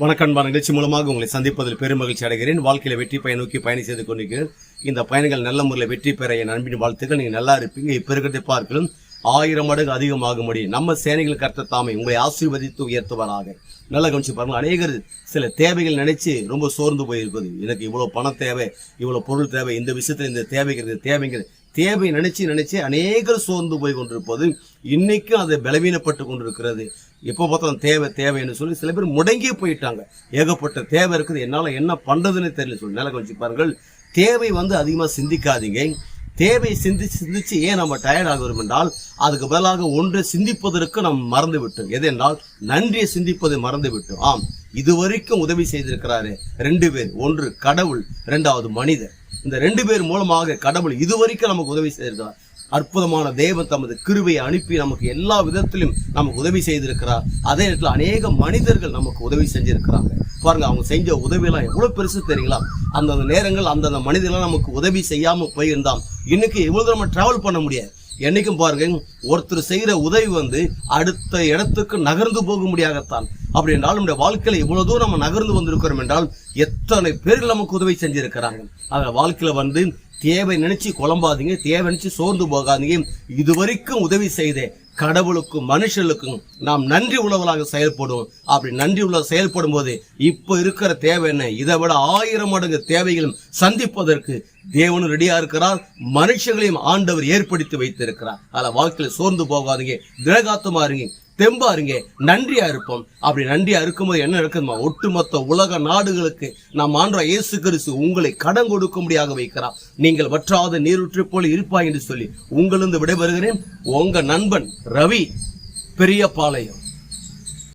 வணக்கம் நிகழ்ச்சி மூலமாக உங்களை சந்திப்பதில் பெருமகிழ்ச்சி அடைகிறேன். வாழ்க்கையில வெற்றி பயன் நோக்கி பயணம் செய்து கொண்டிருக்கிறேன். இந்த பயணங்கள் நல்ல முறையில் வெற்றி பெற என் அன்பின் வாழ்த்துக்கள். நீங்க நல்லா இருப்பீங்க. இப்ப இருக்கிறதை பார்க்கலாம் ஆயிரம் மடங்கு அதிகமாக முடியும் நம்ம சேனைகள் கர்த்த தாமை உங்களை ஆசீர்வதித்து உயர்த்துவராக. நல்லா கவனிச்சு பாருங்க. அநேகர் சில தேவைகள் நினைச்சு ரொம்ப சோர்ந்து போயிருக்குது எனக்கு இவ்வளவு பணம் தேவை இவ்வளவு பொருள் தேவை இந்த விஷயத்துல இந்த தேவைங்கிறது தேவைங்கிறது தேவை நினைச்சு நினைச்சு அநேகர் சோர்ந்து போய் கொண்டிருப்பது இன்னைக்கும் அது பலவீனப்பட்டு கொண்டிருக்கிறது. எப்போ பார்த்தாலும் தேவை தேவைன்னு சொல்லி சில பேர் முடங்கியே போயிட்டாங்க. ஏகப்பட்ட தேவை இருக்குது. என்னால் என்ன பண்ணுறதுன்னு தெரியல சொல்லி நிலை கொஞ்சம் பாருங்கள். தேவை வந்து அதிகமாக சிந்திக்காதீங்க. தேவை சிந்திச்சு சிந்திச்சு ஏன் நம்ம டயர்ட் ஆகிறோம் என்றால் அதுக்கு பதிலாக ஒன்றை சிந்திப்பதற்கு நாம் மறந்து விட்டோம். எது என்றால் நன்றியை சிந்திப்பதை மறந்து விட்டோம். ஆம் இதுவரைக்கும் உதவி செய்திருக்கிறாரு ரெண்டு பேர். ஒன்று கடவுள் இரண்டாவது மனிதர். இந்த ரெண்டு பேர் மூலமாக கடவுள் இதுவரைக்கும் நமக்கு உதவி செய்திருக்கிறார். அற்புதமான தேவன் தமது கிருபையை அனுப்பி நமக்கு எல்லா விதத்திலும் நமக்கு உதவி செய்திருக்கிறார். அதே நேரத்தில் அநேக மனிதர்கள் நமக்கு உதவி செஞ்சிருக்கிறாங்க. பாருங்க அவங்க செஞ்ச உதவியெல்லாம் எவ்வளவு பெருசு தெரியுங்களா? அந்தந்த நேரங்கள் அந்தந்த மனிதர்கள் நமக்கு உதவி செய்யாமல் போயிருந்தான் இன்னைக்கு இவ்வளவு தூரம் நம்ம டிராவல் பண்ண முடியாது. என்னைக்கும் பாருங்க ஒருத்தர் செய்யற உதவி வந்து அடுத்த இடத்துக்கு நகர்ந்து போக முடியாகத்தான் அப்படி என்றால் நம்முடைய வாழ்க்கையில இவ்வளவு தூரம் நம்ம நகர்ந்து வந்திருக்கிறோம் என்றால் எத்தனை பேர்கள் நமக்கு உதவி செஞ்சிருக்கிறாங்க? ஆக வாழ்க்கையில வந்து தேவை நினைச்சு குழம்பாதீங்க தேவை நினைச்சு சோர்ந்து போகாதீங்க. இதுவரைக்கும் உதவி செய்த கடவுளுக்கும் மனுஷர்களுக்கும் நாம் நன்றி உள்ளவர்களாக செயல்படுவோம். அப்படி நன்றி உள்ள செயல்படும் போது இப்போ இருக்கிற தேவை என்ன? இதை விட ஆயிரம் மடங்கு தேவைகளும் சந்திப்பதற்கு தேவனும் ரெடியா இருக்கிறார். மனுஷங்களையும் ஆண்டவர் ஏற்படுத்தி வைத்திருக்கிறார். அதில் வாழ்க்கையில் சோர்ந்து போகாதீங்க. திரகாத்தமா இருங்க தெம்பா இருங்க நன்றியா இருப்போம். அப்படி நன்றியா இருக்கும்போது என்ன நடக்குதுமா? ஒட்டுமொத்த உலக நாடுகளுக்கு நாம் ஆன்ற இயேசு கிறிஸ்து உங்களை கடன் கொடுக்கும்படியாக வைக்கிறார். நீங்கள் வற்றாத நீரூற்று போல இருப்பாய் என்று சொல்லி உங்களிருந்து விடைபெறுகிறேன். உங்க நண்பன் ரவி பெரியபாளையம்.